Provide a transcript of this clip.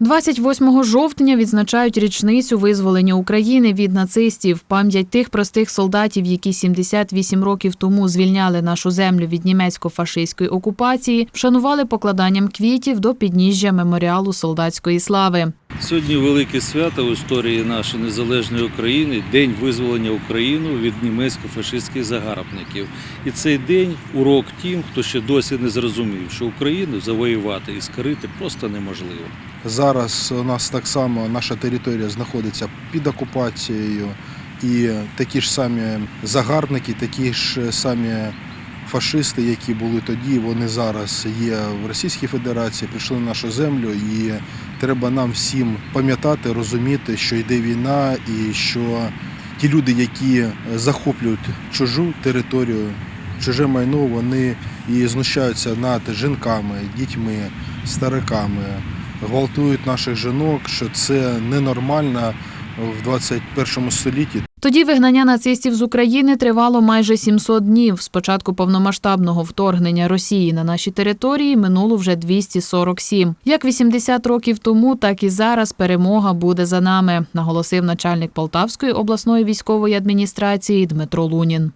28 жовтня відзначають річницю визволення України від нацистів. Пам'ять тих простих солдатів, які 78 років тому звільняли нашу землю від німецько-фашистської окупації, вшанували покладанням квітів до підніжжя меморіалу солдатської слави. Сьогодні велике свято в історії нашої незалежної України День визволення України від німецько-фашистських загарбників. І цей день урок тим, хто ще досі не зрозумів, що Україну завоювати і скорити просто неможливо. Зараз у нас так само наша територія знаходиться під окупацією, і такі ж самі загарбники, такі ж самі фашисти, які були тоді, вони зараз є в Російській Федерації, прийшли на нашу землю, і треба нам всім пам'ятати, розуміти, що йде війна, і що ті люди, які захоплюють чужу територію, чуже майно, вони і знущаються над жінками, дітьми, стариками гвалтують наших жінок, що це ненормально в 21 столітті. Тоді вигнання нацистів з України тривало майже 700 днів. З початку повномасштабного вторгнення Росії на наші території минуло вже 247. Як 80 років тому, так і зараз перемога буде за нами, наголосив начальник Полтавської обласної військової адміністрації Дмитро Лунін.